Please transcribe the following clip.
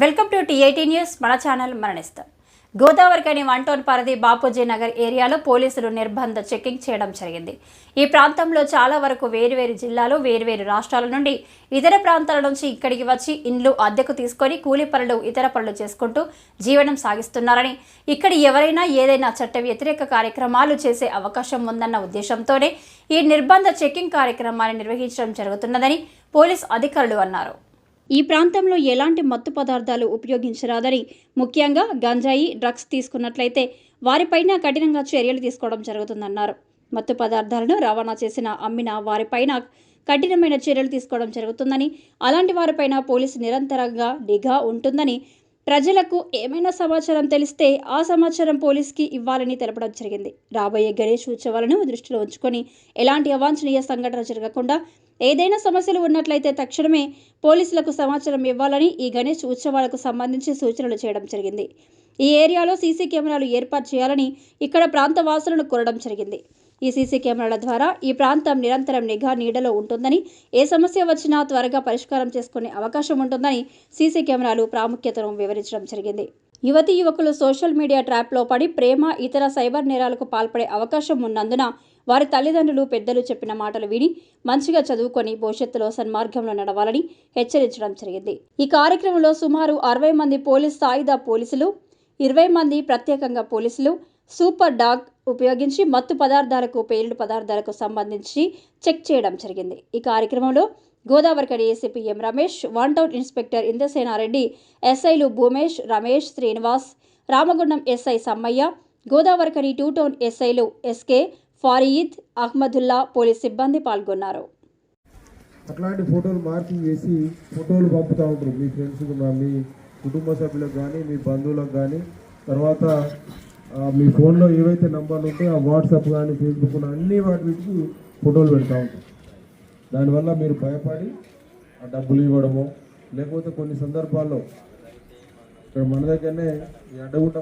Welcome to TIT news. మన channel మరణిస్తాం. Godavarikhani one town పరిధి బాపూజీ నగర్ ఏరియాలో పోలీసులు నిర్బంధ చెకింగ్ చేయడం జరిగింది. ఈ ప్రాంతంలో చాలా వరకు వేరువేరు జిల్లాలు వేరువేరు రాష్ట్రాల నుండి ఇతర ప్రాంతాల నుంచి ఇక్కడికి వచ్చి ఇండ్లు అద్దెకు తీసుకొని కూలీ పనులు ఇతర పనులు చేసుకుంటూ జీవనం సాగిస్తున్నారని ఇక్కడ ఎవరైనా ఏదైనా చట్ట వ్యతిరేక కార్యక్రమాలు చేసే అవకాశం ఉందన్న ఉద్దేశంతోనే ఈ నిర్బంధ చెకింగ్ కార్యక్రమాన్ని నిర్వహించడం జరుగుతున్నదని పోలీస్ అధికారులు అన్నారు. ఈ ప్రాంతంలో ఎలాంటి మత్తు పదార్థాలు ఉపయోగించరాదని ముఖ్యంగా గంజాయి డ్రగ్స్ తీసుకున్నట్లయితే వారిపైన కఠినంగా చర్యలు తీసుకోవడం జరుగుతుందన్నారు. మత్తు పదార్థాలను రవాణా చేసిన అమ్మిన వారిపైన కఠినమైన చర్యలు తీసుకోవడం జరుగుతుందని అలాంటి వారిపైన పోలీసు నిరంతరంగా నిఘా ఉంటుందని ప్రజలకు ఏమైనా సమాచారం తెలిస్తే ఆ సమాచారం పోలీస్కి ఇవ్వాలని తెలపడం జరిగింది. రాబోయే గణేష్ ఉత్సవాలను దృష్టిలో ఉంచుకొని ఎలాంటి అవాంఛనీయ సంఘటన జరగకుండా ఏదైనా సమస్యలు ఉన్నట్లయితే తక్షణమే పోలీసులకు సమాచారం ఇవ్వాలని ఈ గణేష్ ఉత్సవాలకు సంబంధించి సూచనలు చేయడం జరిగింది. ఈ ఏరియాలో సీసీ కెమెరాలు ఏర్పాటు చేయాలని ఇక్కడ ప్రాంత వాసులను కోరడం జరిగింది. ఈ సీసీ కెమెరాల ద్వారా ఈ ప్రాంతం నిరంతరం నిఘా నీడలో ఉంటుందని ఏ సమస్య వచ్చినా త్వరగా పరిష్కారం చేసుకునే అవకాశం ఉంటుందని సీసీ కెమెరాలు ప్రాముఖ్యతను వివరించడం జరిగింది. యువతి యువకులు సోషల్ మీడియా ట్రాప్లో పడి ప్రేమ ఇతర సైబర్ నేరాలకు పాల్పడే అవకాశం ఉన్నందున వారి తల్లిదండ్రులు పెద్దలు చెప్పిన మాటలు విని మంచిగా చదువుకొని భవిష్యత్తులో సన్మార్గంలో నడవాలని హెచ్చరించడం జరిగింది. ఈ కార్యక్రమంలో సుమారు అరవై మంది పోలీస్ సాయుధ పోలీసులు ఇరవై మంది ప్రత్యేకంగా పోలీసులు సూపర్ డాగ్ ఉపయోగించి మత్తు పదార్థాలకు పేలుడు పదార్థాలకు సంబంధించి చెక్ చేయడం జరిగింది. ఈ కార్యక్రమంలో Godavarikhani ACP M Ramesh one town inspector Indrasena Reddy ఎస్ఐలు Bhumesh Ramesh Srinivas Ramagundam SI Sammaiah Godavarikhani two town ఎస్ఐలు ఎస్కే ఫారీద్ అహ్మదుల్లా పోలీస్ సిబ్బంది పాల్గొన్నారు. అట్లాంటి ఫోటోలు మార్కింగ్ చేసి ఫోటోలు పంపుతూ ఉంటారు. మీ ఫ్రెండ్స్ మీ కుటుంబ సభ్యులకు కానీ మీ బంధువులకు కానీ తర్వాత మీ ఫోన్లో ఏవైతే నంబర్లు ఉంటాయో ఆ వాట్సాప్ కానీ ఫేస్బుక్ కానీ అన్ని వాటికి ఫోటోలు పెడతా ఉంటాం. దానివల్ల మీరు భయపడి ఆ డబ్బులు ఇవ్వడము లేకపోతే కొన్ని సందర్భాల్లో ఇక్కడ మన దగ్గరనే ఈ అడ్డగుట్ట